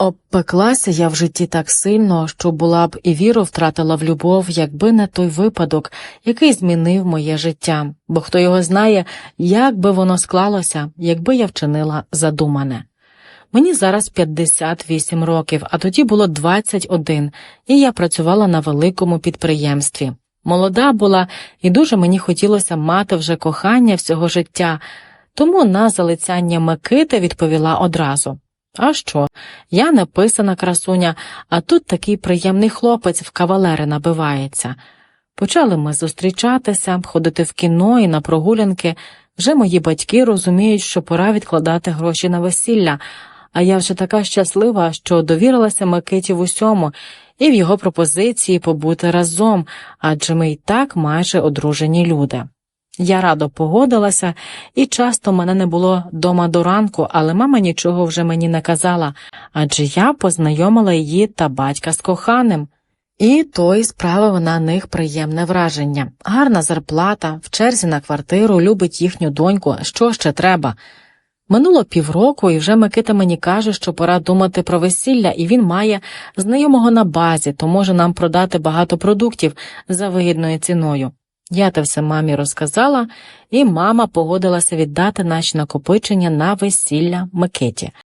Обпеклася я в житті так сильно, що була б і віру втратила в любов, якби не той випадок, який змінив моє життя, бо хто його знає, як би воно склалося, якби я вчинила задумане. Мені зараз 58 років, а тоді було 21, і я працювала на великому підприємстві. Молода була, і дуже мені хотілося мати вже кохання всього життя, тому на залицяння Микити відповіла одразу. А що? Я написана красуня, а тут такий приємний хлопець в кавалери набивається. Почали ми зустрічатися, ходити в кіно і на прогулянки. Вже мої батьки розуміють, що пора відкладати гроші на весілля, а я вже така щаслива, що довірилася Микиті в усьому і в його пропозиції побути разом, адже ми й так майже одружені люди. Я радо погодилася, і часто мене не було дома до ранку, але мама нічого вже мені не казала, адже я познайомила її та батька з коханим. І той справив на них приємне враження. Гарна зарплата, в черзі на квартиру, любить їхню доньку, що ще треба. Минуло півроку, і вже Микита мені каже, що пора думати про весілля, і він має знайомого на базі, то може нам продати багато продуктів за вигідною ціною. Я те все мамі розказала, і мама погодилася віддати наші накопичення на весілля Микиті.